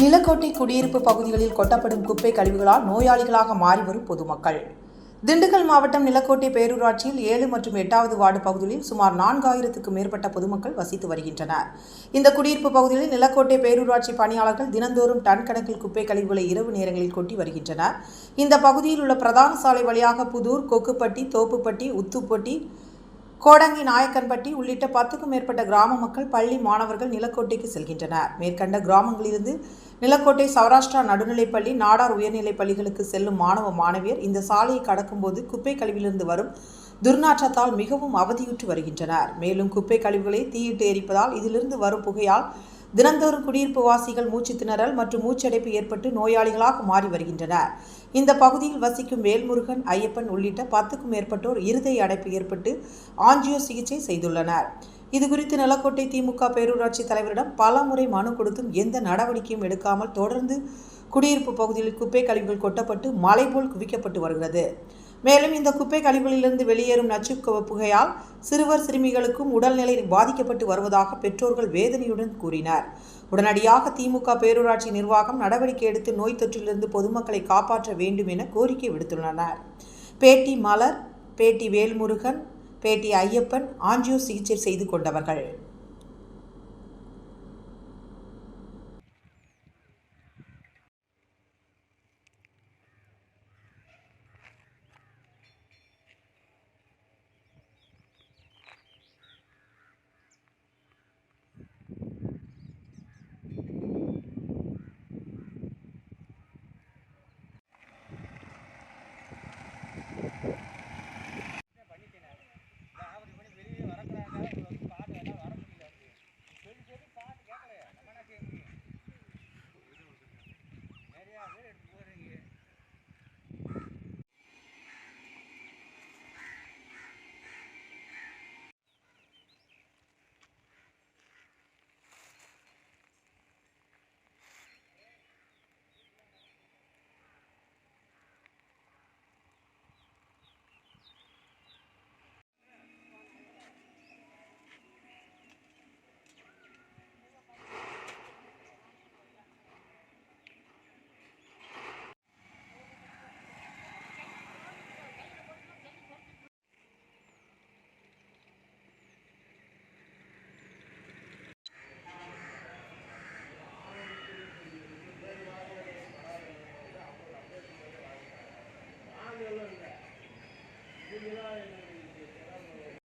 நிலக்கோட்டை குடியிருப்பு பகுதிகளில் கொட்டப்படும் குப்பை கழிவுகளால் நோயாளிகளாக மாறி வரும் பொதுமக்கள். திண்டுக்கல் மாவட்டம் நிலக்கோட்டை பேரூராட்சியில் ஏழு மற்றும் எட்டாவது வார்டு பகுதிகளில் சுமார் நான்காயிரத்துக்கும் மேற்பட்ட பொதுமக்கள் வசித்து வருகின்றனர். இந்த குடியிருப்பு பகுதிகளில் நிலக்கோட்டை பேரூராட்சி பணியாளர்கள் தினந்தோறும் டன் கணக்கில் குப்பை கழிவுகளை இரவு நேரங்களில் கொட்டி வருகின்றனர். இந்த பகுதியில் உள்ள பிரதான சாலை வழியாக புதூர் கொக்குப்பட்டி தோப்புப்பட்டி உத்துப்பட்டி கோடங்கி நாயக்கன்பட்டி உள்ளிட்ட பத்துக்கும் மேற்பட்ட கிராம மக்கள் பள்ளி மாணவர்கள் நிலக்கோட்டைக்கு செல்கின்றனர். மேற்கண்ட கிராமங்களிலிருந்து நிலக்கோட்டை சௌராஷ்டிரா நடுநிலைப்பள்ளி நாடார் உயர்நிலைப் பள்ளிகளுக்கு செல்லும் மாணவ மாணவியர் இந்த சாலையை கடக்கும்போது குப்பை கழிவிலிருந்து வரும் துர்நாற்றத்தால் மிகவும் அவதியுற்று வருகின்றனர். மேலும் குப்பை கழிவுகளை தீயிட்டு எரிப்பதால் இதிலிருந்து வரும் புகையால் தினந்தோறும் குடியிருப்பு வாசிகள் மூச்சு திணறல் மற்றும் மூச்சடைப்பு ஏற்பட்டு நோயாளிகளாக மாறி வருகின்றனர் இந்த பகுதியில் வசிக்கும் வேல்முருகன் ஐயப்பன் உள்ளிட்ட பத்துக்கும் மேற்பட்டோர் இருதய அடைப்பு ஏற்பட்டு ஆஞ்சியோ சிகிச்சை செய்துள்ளனர். இதுகுறித்து நிலக்கோட்டை திமுக பேரூராட்சி தலைவரிடம் பல முறை மனு கொடுத்தும் எந்த நடவடிக்கையும் எடுக்காமல் தொடர்ந்து குடியிருப்பு பகுதியில் குப்பை கழிவுகள் கொட்டப்பட்டு மலை போல் குவிக்கப்பட்டு வருகிறது. மேலும் இந்த குப்பை கழிவுகளிலிருந்து வெளியேறும் நச்சு கு- புகையால் சிறுவர் சிறுமிகளுக்கும் உடல்நிலை பாதிக்கப்பட்டு வருவதாக பெற்றோர்கள் வேதனையுடன் கூறினர். உடனடியாக திமுக பேரூராட்சி நிர்வாகம் நடவடிக்கை எடுத்து நோய் தொற்றிலிருந்து பொதுமக்களை காப்பாற்ற வேண்டும் என கோரிக்கை விடுத்துள்ளனர். பேட்டி மலர் பேட்டி வேல்முருகன் பேட்டி ஐயப்பன் ஆஞ்சியோ சிகிச்சை செய்து கொண்டவர்கள்.